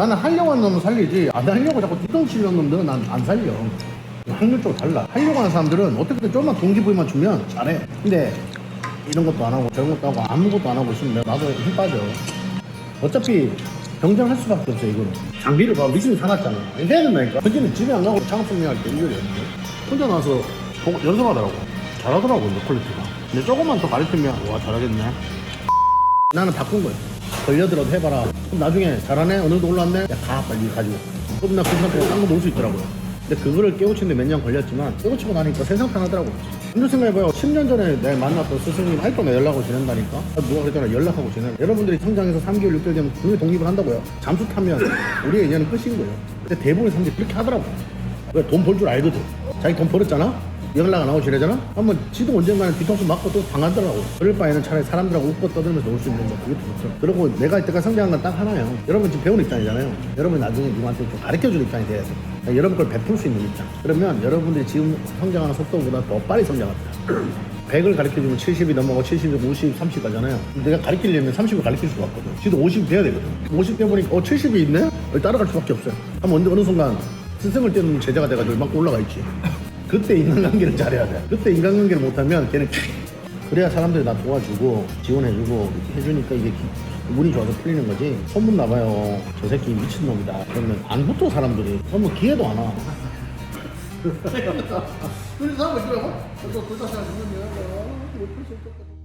나는 하려고 하는 놈은 살리지. 안 하려고 자꾸 뒤통치려는 놈들은 난 안 살려. 확률적으로 달라. 하려고 하는 사람들은 어떻게든 좀만 동기부여만 주면 잘해. 근데 이런 것도 안 하고 저런 것도 하고 아무것도 안 하고 있으면 나도 힘 빠져. 어차피 경쟁할 수밖에 없어 이거는. 장비를 봐. 미신이 사놨잖아. 해야 된다니까. 현진은 집에 안 가고 창업성리할 때 이거를 혼자 나서 보고 연습하더라고. 잘하더라고 이제 퀄리티가. 근데 조금만 더 가르치면 와 잘하겠네 나는 바꾼 거야. 걸려들어도 해봐라. 그럼 나중에 잘하네? 어느 정도 올랐네? 야 가 빨리 가지고. 그럼 나그 상태가 딴거 놓을 수 있더라고요. 근데 그거를 깨우치는데 몇 년 걸렸지만 깨우치고 나니까 세상 편하더라고. 근데 생각해봐요. 10년 전에 내가 만났던 스승님 아직도 내 연락하고 지낸다니까. 아, 누가 그랬잖아. 연락하고 지내 여러분들이 성장해서 3개월 6개월 되면 분명히 독립을 한다고요. 잠수 타면 우리의 인연은 끝인 거예요. 근데 대부분의 사람들이 그렇게 하더라고 왜돈 벌 줄 알거든. 자기 돈 벌었잖아 연락 안 하고 지내잖아? 한번 지도 언젠가는 뒤통수 맞고 또 당하더라고. 그럴 바에는 차라리 사람들하고 웃고 떠들면서 놀 수 있는 거 그게 더 좋죠. 그리고 내가 이때까지 성장한 건 딱 하나예요. 여러분 지금 배우는 입장이잖아요. 여러분 나중에 누구한테 좀 가르쳐주는 입장이 돼야 돼. 그러니까 여러분 걸 베풀 수 있는 입장. 그러면 여러분들이 지금 성장하는 속도보다 더 빨리 성장합니다. 100을 가르쳐주면 70이 넘어가고 70이 50, 30 가잖아요. 내가 가르치려면 30을 가르칠 수가 없거든. 지도 50 돼야 되거든. 50 돼 보니까 어 70이 있네? 따라갈 수밖에 없어요. 한번 어느, 어느 순간 스승을 떼는 제자가 돼가지고 막 올라가 있지. 그때 인간관계를 잘해야 돼. 그때 인간관계를 못하면 걔는 그래야 사람들이 나 도와주고 지원해주고 이렇게 해주니까 이게 기- 운이 좋아서 풀리는 거지. 소문 나봐요. 저 새끼 미친놈이다. 그러면 안 붙어 사람들이. 그러면 기회도 안 와. 둘이 사람 있더라고? 둘다 생각하면 못풀수 없겠다.